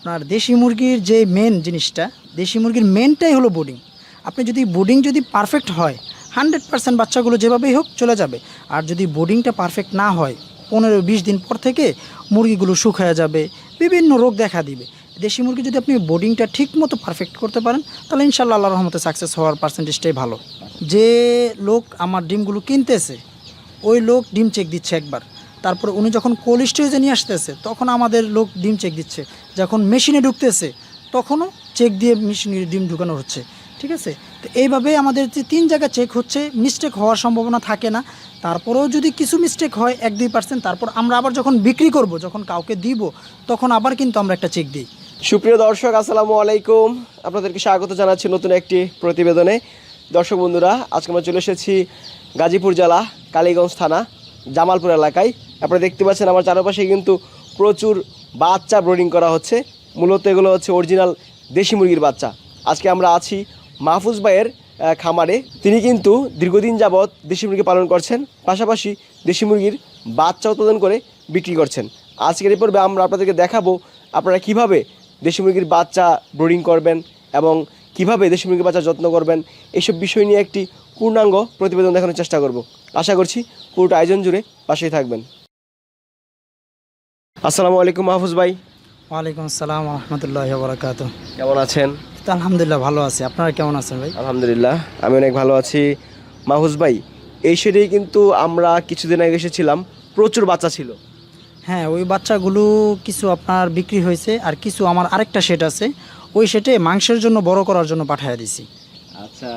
আপনার দেশি মুরগির যে মেন জিনিসটা, দেশি মুরগির মেনটাই হলো বোর্ডিং আপনি যদি বোর্ডিং যদি পারফেক্ট হয় হান্ড্রেড পার্সেন্ট বাচ্চাগুলো যেভাবেই হোক চলে যাবে। আর যদি বোর্ডিংটা পারফেক্ট না হয় পনেরো বিশ দিন পর থেকে মুরগিগুলো শুকায় যাবে, বিভিন্ন রোগ দেখা দিবে। দেশি মুরগি যদি আপনি বোর্ডিংটা ঠিক মতো পারফেক্ট করতে পারেন, তাহলে ইনশাল্লাহ আল্লাহ রহমতে সাকসেস হওয়ার পার্সেন্টেজটাই ভালো। যে লোক আমার ডিমগুলো কিনতেছে, ওই লোক ডিম চেক দিচ্ছে একবার। তারপরে উনি যখন কোল্ড স্টোরেজে নিয়ে আসতেছে, তখন আমাদের লোক ডিম চেক দিচ্ছে। যখন মেশিনে ঢুকতেছে, তখনও চেক দিয়ে মেশিনে ডিম ঢুকানো হচ্ছে। ঠিক আছে? তো এইভাবে আমাদের যে তিন জায়গা চেক হচ্ছে মিস্টেক হওয়ার সম্ভাবনা থাকে না। তারপরেও যদি কিছু মিস্টেক হয়, এক দুই পার্সেন্ট তারপর আমরা আবার যখন বিক্রি করব, যখন কাউকে দিব, তখন আবার কিন্তু আমরা একটা চেক দিই। সুপ্রিয় দর্শক, আসসালামু আলাইকুম। আপনাদেরকে স্বাগত জানাচ্ছি নতুন একটি প্রতিবেদনে। দর্শক বন্ধুরা, আজকে আমরা চলে এসেছি গাজীপুর জেলা, কালীগঞ্জ থানা, জামালপুর এলাকায়। আপনারা দেখতে পাচ্ছেন আমার চারপাশে কিন্তু প্রচুর বাচ্চা ব্রোডিং করা হচ্ছে। মূলত এগুলো হচ্ছে অরিজিনাল দেশি মুরগির বাচ্চা। আজকে আমরা আছি মাহফুজ ভাইয়ের খামারে। তিনি কিন্তু দীর্ঘদিন যাবৎ দেশি মুরগি পালন করছেন, পাশাপাশি দেশি মুরগির বাচ্চা উৎপাদন করে বিক্রি করছেন। আজকের এই পর্বে আমরা আপনাদেরকে দেখাবো আপনারা কীভাবে দেশি মুরগির বাচ্চা ব্রিডিং করবেন এবং কীভাবে দেশি মুরগির বাচ্চা যত্ন করবেন এইসব বিষয় নিয়ে একটি পূর্ণাঙ্গ প্রতিবেদন দেখানোর চেষ্টা করব। আশা করছি পুরোটা আয়োজন জুড়ে পাশেই থাকবেন। আসসালামু আলাইকুম মাহফুজ ভাই। ওয়ালাইকুম আসসালাম রহমতুল্লাহ বরাকাত কেমন আছেন? তো আলহামদুলিল্লাহ ভালো আছি। আপনারা কেমন আছেন ভাই? আলহামদুলিল্লাহ আমি অনেক ভালো আছি। মাহফুজ ভাই এই সেটেই কিন্তু আমরা কিছুদিন আগে এসেছিলাম প্রচুর বাচ্চা ছিল। হ্যাঁ ওই বাচ্চাগুলো কিছু আপনার বিক্রি হয়েছে আর কিছু আমার আরেকটা সেট আছে। ওই সেটে মাংসের জন্য বড় করার জন্য পাঠিয়ে দিছি। আচ্ছা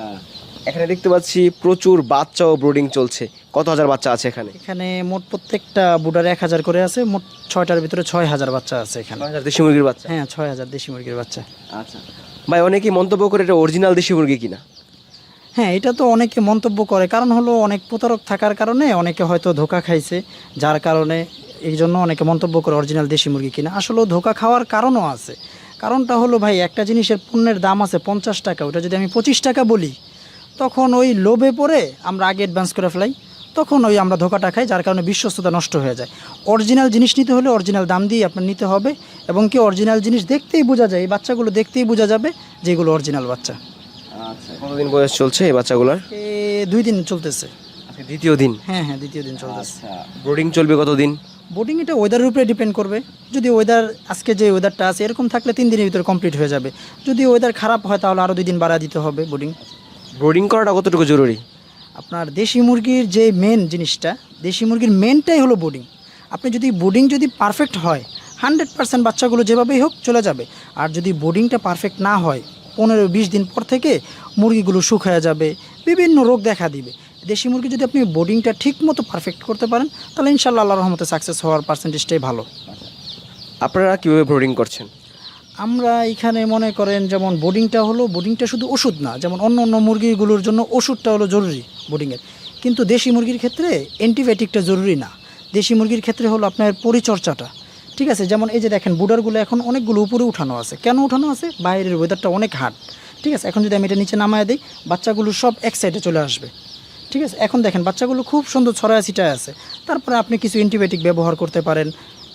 এখানে দেখতে পাচ্ছি প্রচুর বাচ্চা ও ব্রোডিং চলছে। কত হাজার বাচ্চা আছে এখানে? এখানে মোট প্রত্যেকটা বুডার এক হাজার করে আছে মোট ছয়টার ভিতরে ছয় হাজার বাচ্চা আছে এখানে। দেশি মুরগির বাচ্চা? হ্যাঁ ছয় হাজার দেশি মুরগির বাচ্চা। আচ্ছা। ভাই অনেকেই মন্তব্য করে এটা অরিজিনাল দেশি মুরগি কিনা? হ্যাঁ এটা তো অনেকে মন্তব্য করে। কারণ হলো অনেক প্রতারক থাকার কারণে অনেকে হয়তো ধোকা খাইছে যার কারণে এই জন্য অনেকে মন্তব্য করে অরিজিনাল দেশি মুরগি কিনা। আসলেও ধোকা খাওয়ার কারণও আছে। কারণটা হলো ভাই একটা জিনিসের পণ্যের দাম আছে পঞ্চাশ টাকা ওটা যদি আমি পঁচিশ টাকা বলি তখন ওই লোভে পড়ে আমরা আগে অ্যাডভান্স করে ফেলাই। তখন ওই আমরা ধোকাটা খাই যার কারণে বিশ্বস্ততা নষ্ট হয়ে যায়। অরিজিনাল জিনিস নিতে হলে অরিজিনাল দাম দিয়ে আপনার নিতে হবে এবং কি অরিজিনাল জিনিস দেখতেই বোঝা যায় এই বাচ্চাগুলো দেখতেই বোঝা যাবে যেগুলো অরিজিনাল বাচ্চা। আচ্ছা কতদিন বয়স চলছে এই বাচ্চাগুলোর? দুই দিন চলতেছে। দ্বিতীয় দিন? হ্যাঁ হ্যাঁ দ্বিতীয় দিন চলতেছে। আচ্ছা ব্রোডিং চলবে কতদিন? বোটিং এটা ওয়েদারের উপরে ডিপেন্ড করবে। যদি ওয়েদার আজকে যে ওয়েদারটা আছে এরকম থাকলে তিন দিনের ভিতরে কমপ্লিট হয়ে যাবে। যদি ওয়েদার খারাপ হয় তাহলে আরও দুই দিন বাড়া দিতে হবে বোটিং ব্রোডিং করাটা কতটুকু জরুরি? আপনার দেশি মুরগির যে মেন জিনিসটা, দেশি মুরগির মেনটাই হলো বোর্ডিং আপনি যদি বোর্ডিং যদি পারফেক্ট হয় হান্ড্রেড পার্সেন্ট বাচ্চাগুলো যেভাবেই হোক চলে যাবে। আর যদি বোর্ডিংটা পারফেক্ট না হয়, পনেরো বিশ দিন পর থেকে মুরগিগুলো শুকায় যাবে, বিভিন্ন রোগ দেখা দিবে। দেশি মুরগি যদি আপনি বোর্ডিংটা ঠিক মতো পারফেক্ট করতে পারেন, তাহলে ইনশাল্লাহ আল্লাহ রহমতে সাকসেস হওয়ার পার্সেন্টেজটাই ভালো। আপনারা কীভাবে ব্রোডিং করছেন? আমরা এখানে মনে করেন যেমন বোর্ডিংটা হলো বোর্ডিংটা শুধু ওষুধ না, যেমন অন্য অন্য মুরগিগুলোর জন্য ওষুধটা হলো জরুরি বোর্ডিংয়ের কিন্তু দেশি মুরগির ক্ষেত্রে অ্যান্টিবায়োটিকটা জরুরি না। দেশি মুরগির ক্ষেত্রে হলো আপনার পরিচর্যাটা, ঠিক আছে? যেমন এই যে দেখেন বুডারগুলো এখন অনেকগুলো উপরে উঠানো আছে। কেন উঠানো আছে? বাইরের ওয়েদারটা অনেক হার্ড ঠিক আছে? এখন যদি আমি এটা নিচে নামায় দিই, বাচ্চাগুলো সব এক সাইডে চলে আসবে, ঠিক আছে? এখন দেখেন, বাচ্চাগুলো খুব সুন্দর ছড়ায় ছিটায় আছে। তারপরে আপনি কিছু অ্যান্টিবায়োটিক ব্যবহার করতে পারেন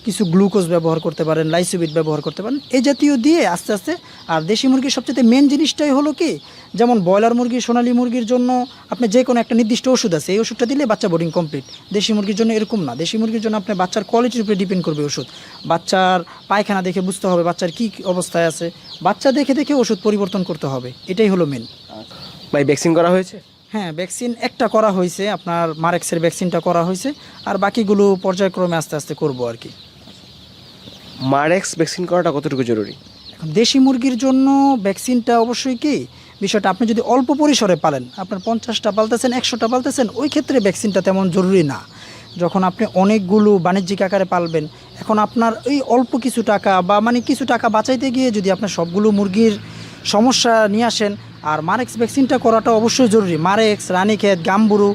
কিছু গ্লুকোজ ব্যবহার করতে পারেন লাইসোবিট ব্যবহার করতে পারেন। এই জাতীয় দিয়ে আস্তে আস্তে আর দেশি মুরগির সবচেয়ে মেন জিনিসটাই হলো কি যেমন ব্রয়লার মুরগি সোনালী মুরগির জন্য আপনি যে কোনো একটা নির্দিষ্ট ওষুধ আছে এই ওষুধটা দিলে বাচ্চা বোর্ডিং কমপ্লিট দেশি মুরগির জন্য এরকম না। দেশি মুরগির জন্য আপনার বাচ্চার কোয়ালিটির উপরে ডিপেন্ড করবে ওষুধ। বাচ্চার পায়খানা দেখে বুঝতে হবে বাচ্চার কী অবস্থায় আছে। বাচ্চা দেখে দেখে ওষুধ পরিবর্তন করতে হবে। এটাই হলো মেন ভাই ভ্যাকসিন করা হয়েছে? হ্যাঁ ভ্যাকসিন একটা করা হয়েছে আপনার মারেক্সের ভ্যাকসিনটা করা হয়েছে আর বাকিগুলো পর্যায়ক্রমে আস্তে আস্তে করব আর কি। মারেক্স ভ্যাকসিন করাটা কতটুকু জরুরি? দেশি মুরগির জন্য ভ্যাকসিনটা অবশ্যই কি? বিষয়টা আপনি যদি অল্প পরিসরে পালেন, আপনার পঞ্চাশটা পালতেছেন, একশোটা পালতেছেন, ওই ক্ষেত্রে ভ্যাকসিনটা তেমন জরুরি না। যখন আপনি অনেকগুলো বাণিজ্যিক আকারে পালবেন, এখন আপনার ওই অল্প কিছু টাকা বা মানে কিছু টাকা বাঁচাইতে গিয়ে যদি আপনার সবগুলো মুরগির সমস্যা নিয়ে আসেন, আর মারেক্স ভ্যাকসিনটা করাটা অবশ্যই জরুরি। Marek's, Ranikhet, Gumboro,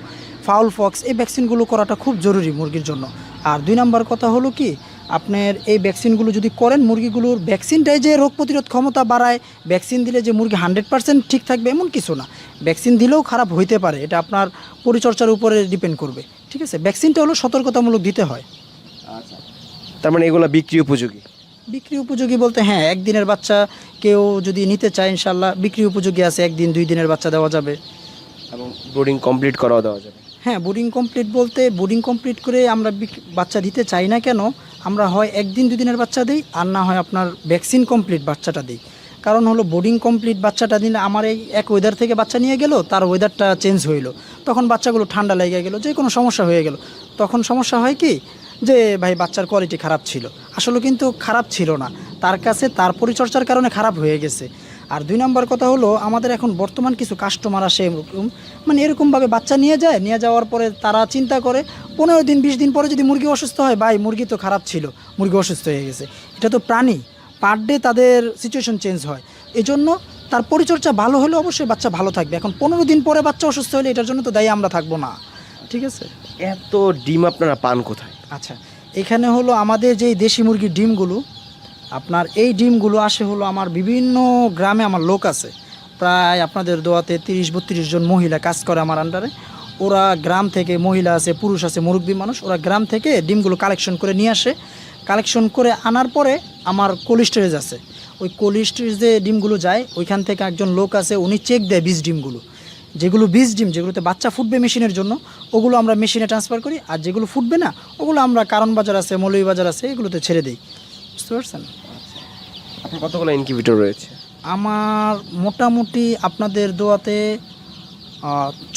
fowl pox, এই ভ্যাকসিনগুলো করাটা খুব জরুরি মুরগির জন্য। আর দুই নাম্বার কথা হলো কি আপনার এই ভ্যাকসিনগুলো যদি করেন মুরগিগুলোর ভ্যাকসিনটাই যে রোগ প্রতিরোধ ক্ষমতা বাড়ায় ভ্যাকসিন দিলে যে মুরগি হান্ড্রেড পার্সেন্ট ঠিক থাকবে এমন কিছু না। ভ্যাকসিন দিলেও খারাপ হইতে পারে এটা আপনার পরিচর্যার উপরে ডিপেন্ড করবে। ঠিক আছে? ভ্যাকসিনটা হলো সতর্কতামূলক দিতে হয়। আচ্ছা। তার মানে এগুলো বিক্রি উপযোগী? বিক্রি উপযোগী বলতে হ্যাঁ একদিনের বাচ্চা কেউ যদি নিতে চায় ইনশাল্লাহ বিক্রি উপযোগী আছে একদিন দুই দিনের বাচ্চা দেওয়া যাবে। এবং ব্রোডিং কমপ্লিট করাও দেওয়া যাবে? হ্যাঁ বোর্ডিং কমপ্লিট বলতে বোর্ডিং কমপ্লিট করে আমরা বাচ্চা দিতে চাই না কেন আমরা হয় একদিন দুদিনের বাচ্চা দিই, আর না হয় আপনার ভ্যাকসিন কমপ্লিট বাচ্চাটা দিই। কারণ হলো বোর্ডিং কমপ্লিট বাচ্চাটা দিলে আমার এই এক ওয়েদার থেকে বাচ্চা নিয়ে গেল, তার ওয়েদারটা চেঞ্জ হইল। তখন বাচ্চাগুলো ঠান্ডা লেগে গেলো, যে কোনো সমস্যা হয়ে গেল। তখন সমস্যা হয় কি, যে ভাই বাচ্চার কোয়ালিটি খারাপ ছিল। আসলে কিন্তু খারাপ ছিল না। তার কাছে তার পরিচর্যার কারণে খারাপ হয়ে গেছে। আর দুই নম্বর কথা হলো, আমাদের এখন বর্তমান কিছু কাস্টমার আসে এরকম মানে এরকমভাবে বাচ্চা নিয়ে যায়, নিয়ে যাওয়ার পরে তারা চিন্তা করে পনেরো দিন বিশ দিন পরে যদি মুরগি অসুস্থ হয় ভাই মুরগি তো খারাপ ছিল মুরগি অসুস্থ হয়ে গেছে। এটা তো প্রাণী পার ডে তাদের সিচুয়েশন চেঞ্জ হয়। এই জন্য তার পরিচর্যা ভালো হলে অবশ্যই বাচ্চা ভালো থাকবে। এখন পনেরো দিন পরে বাচ্চা অসুস্থ হলে এটার জন্য তো দায়ী আমরা থাকব না। ঠিক আছে? এত ডিম আপনারা পান কোথায়? আচ্ছা এখানে হলো আমাদের যে দেশি মুরগির ডিমগুলো আপনার এই ডিমগুলো আসে হলো আমার বিভিন্ন গ্রামে আমার লোক আছে। প্রায় আপনাদের দোয়াতে তিরিশ বত্রিশ জন মহিলা কাজ করে আমার আন্ডারে ওরা গ্রাম থেকে মহিলা আছে পুরুষ আছে মুরব্বী মানুষ ওরা গ্রাম থেকে ডিমগুলো কালেকশন করে নিয়ে আসে। কালেকশন করে আনার পরে আমার কোল্ড স্টোরেজ আছে। ওই কোল্ড স্টোরেজে ডিমগুলো যায় ওইখান থেকে একজন লোক আছে উনি চেক দেয় বীজ ডিমগুলো। যেগুলো বীজ ডিম যেগুলোতে বাচ্চা ফুটবে মেশিনের জন্য ওগুলো আমরা মেশিনে ট্রান্সফার করি আর যেগুলো ফুটবে না ওগুলো আমরা কারণ বাজার আছে মৌলভী বাজার আছে এগুলোতে ছেড়ে দিই। বুঝতে পারছেন? আপনার কতগুলো ইনকিউবেটর রয়েছে? আমার মোটামুটি আপনাদের দোয়াতে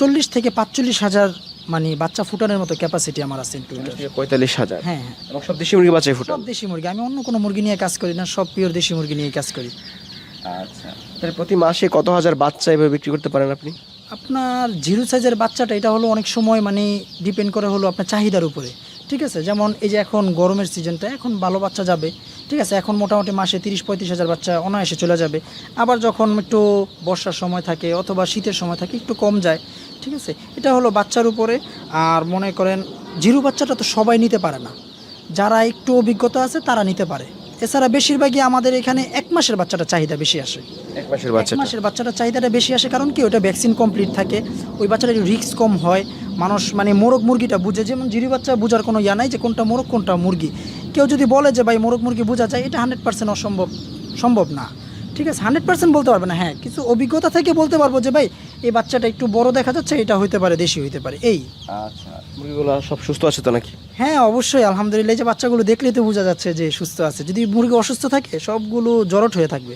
চল্লিশ থেকে পাঁচচল্লিশ হাজার মানে বাচ্চা ফুটানোর মতো ক্যাপাসিটি আমার আছে পঁয়তাল্লিশ হাজার। হ্যাঁ হ্যাঁ। এবং সব দেশি মুরগি বাচ্চাই ফুটা সব দেশি মুরগি। আমি অন্য কোনো মুরগি নিয়ে কাজ করি না সব পিওর দেশি মুরগি নিয়ে কাজ করি। আচ্ছা। তাহলে প্রতি মাসে কত হাজার বাচ্চা এভাবে বিক্রি করতে পারেন আপনি? আপনার জিরো সাইজের বাচ্চাটা এটা হলো অনেক সময় মানে ডিপেন্ড করে হলো আপনার চাহিদার উপরে। ঠিক আছে? যেমন এই যে এখন গরমের সিজনটা, এখন ভালো বাচ্চা যাবে, ঠিক আছে? এখন মোটামুটি মাসে তিরিশ পঁয়ত্রিশ হাজার বাচ্চা অনায়াসে চলে যাবে। আবার যখন একটু বর্ষার সময় থাকে অথবা শীতের সময় থাকে, একটু কম যায়, ঠিক আছে? এটা হলো বাচ্চার উপরে। আর মনে করেন, জিরু বাচ্চাটা তো সবাই নিতে পারে না। যারা একটু অভিজ্ঞতা আছে, তারা নিতে পারে। এছাড়া বেশিরভাগই আমাদের এখানে এক মাসের বাচ্চাটা চাহিদা বেশি আসে। এক মাসের এক বাচ্চাটা মাসের বাচ্চাটা চাহিদাটা বেশি আসে কারণ কি ওটা ভ্যাকসিন কমপ্লিট থাকে ওই বাচ্চাটার রিস্ক কম হয়। মানুষ মানে মোরগ মুরগিটা বুঝে যেমন জিরি বাচ্চা বোঝার কোনো ইয়া নাই যে কোনটা মোরগ কোনটা মুরগি। কেউ যদি বলে যে ভাই মোরগ মুরগি বোঝা যায় এটা হান্ড্রেড পার্সেন্ট অসম্ভব সম্ভব না। ঠিক আছে হান্ড্রেড পার্সেন্ট বলতে পারবে না হ্যাঁ। কিছু অভিজ্ঞতা থেকে বলতে পারব যে ভাই এই বাচ্চাটা একটু বড় দেখা যাচ্ছে এটা হইতে পারে দেশি হইতে পারে। এই। আচ্ছা মুরগিগুলো সব সুস্থ আছে তো নাকি? হ্যাঁ অবশ্যই আলহামদুলিল্লাহ যে বাচ্চাগুলো দেখলেই তো বোঝা যাচ্ছে যে সুস্থ আছে। যদি মুরগি অসুস্থ থাকে সবগুলো জরট হয়ে থাকবে।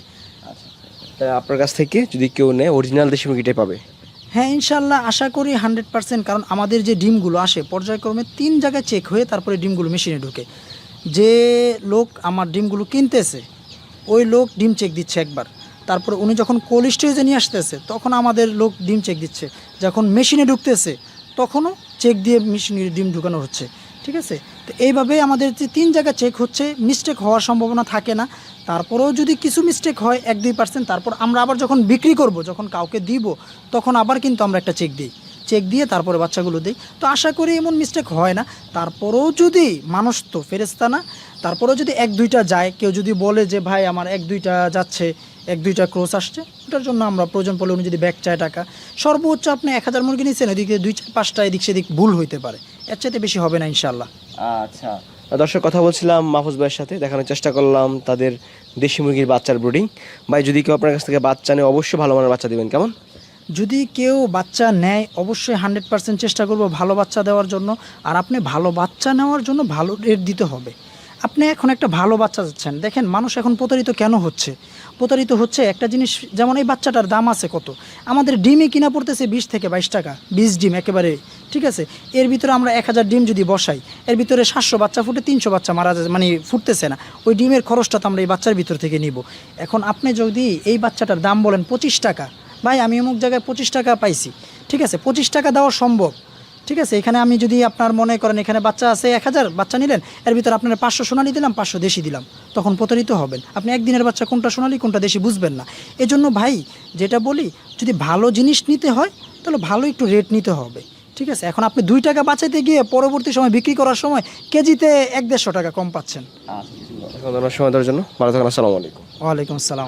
তা আপনার কাছ থেকে যদি কেউ নেয় অরিজিনাল দেশি মুরগিটাই পাবে? হ্যাঁ ইনশাল্লাহ আশা করি হান্ড্রেড পার্সেন্ট কারণ আমাদের যে ডিমগুলো আসে পর্যায়ক্রমে তিন জায়গায় চেক হয়ে তারপরে ডিমগুলো মেশিনে ঢুকে। যে লোক আমার ডিমগুলো কিনতেছে ওই লোক ডিম চেক দিচ্ছে একবার। তারপরে উনি যখন কোল্ড স্টোরেজে নিয়ে আসতেছে, তখন আমাদের লোক ডিম চেক দিচ্ছে। যখন মেশিনে ঢুকতেছে, তখনও চেক দিয়ে মেশিনে ডিম ঢুকানো হচ্ছে। ঠিক আছে? তো এইভাবে আমাদের যে তিন জায়গা চেক হচ্ছে মিস্টেক হওয়ার সম্ভাবনা থাকে না। তারপরেও যদি কিছু মিস্টেক হয়, এক, দুই পার্সেন্ট তারপর আমরা আবার যখন বিক্রি করব, যখন কাউকে দিব, তখন আবার কিন্তু আমরা একটা চেক দিই। চেক দিয়ে তারপরে বাচ্চাগুলো দিই। তো আশা করি এমন মিস্টেক হয় না। তারপরেও যদি মানুষ তো ফেরেস্তা না তারপরেও যদি এক, দুইটা যায়, কেউ যদি বলে যে, ভাই, আমার এক, দুইটা যাচ্ছে। এক দুইটা ক্রোস আসছে। ওটার জন্য আমরা প্রয়োজন পড়লে উনি যদি ব্যাগ চায় টাকা। সর্বোচ্চ আপনি এক হাজার মুরগি নিচ্ছেন এদিকে দুই চার পাঁচটা এদিক সেদিক ভুল হইতে পারে। এর চাইতে বেশি হবে না ইনশাল্লাহ আচ্ছা। দর্শক কথা বলছিলাম মাহফুজ ভাইয়ের সাথে দেখানোর চেষ্টা করলাম তাদের দেশি মুরগির বাচ্চার ব্রুডিং। ভাই যদি কেউ আপনার কাছ থেকে বাচ্চা নেয় অবশ্যই ভালো মানের বাচ্চা দিবেন কেমন? যদি কেউ বাচ্চা নেয় অবশ্যই হান্ড্রেড পার্সেন্ট চেষ্টা করব ভালো বাচ্চা দেওয়ার জন্য। আর আপনি ভালো বাচ্চা নেওয়ার জন্য ভালো রেট দিতে হবে। আপনি এখন একটা ভালো বাচ্চা যাচ্ছেন দেখেন, মানুষ এখন প্রতারিত কেন হচ্ছে? প্রতারিত হচ্ছে একটা জিনিস, যেমন এই বাচ্চাটার দাম আছে কত? আমাদের ডিমে কিনা পড়তেছে বিশ থেকে বাইশ টাকা, বিশ ডিম একেবারে, ঠিক আছে? এর ভিতরে আমরা এক হাজার ডিম যদি বসাই, এর ভিতরে সাতশো বাচ্চা ফুটে তিনশো বাচ্চা মারা যায় মানে ফুটতেছে না। ওই ডিমের খরচটা তো আমরা এই বাচ্চার ভিতর থেকে নিব। এখন আপনি যদি এই বাচ্চাটার দাম বলেন পঁচিশ টাকা, ভাই আমি অমুক জায়গায় পঁচিশ টাকা পাইছি, ঠিক আছে? পঁচিশ টাকা দেওয়া সম্ভব। ঠিক আছে এখানে আমি যদি আপনার মনে করেন এখানে বাচ্চা আছে এক হাজার বাচ্চা নিলেন এর ভিতরে আপনার পাঁচশো সোনালি দিলাম পাঁচশো দেশি দিলাম তখন প্রতারিত হবেন। আপনি একদিনের বাচ্চা কোনটা সোনালি কোনটা দেশি বুঝবেন না। এজন্য ভাই যেটা বলি যদি ভালো জিনিস নিতে হয় তাহলে ভালো একটু রেট নিতে হবে। ঠিক আছে এখন আপনি দুই টাকা বাঁচাইতে গিয়ে পরবর্তী সময় বিক্রি করার সময় কেজিতে এক দেড়শো টাকা কম পাচ্ছেন। এখন সময় দেওয়ার জন্য। ভালো থাকুন আসসালামু আলাইকুম। ওয়ালাইকুম আসসালাম।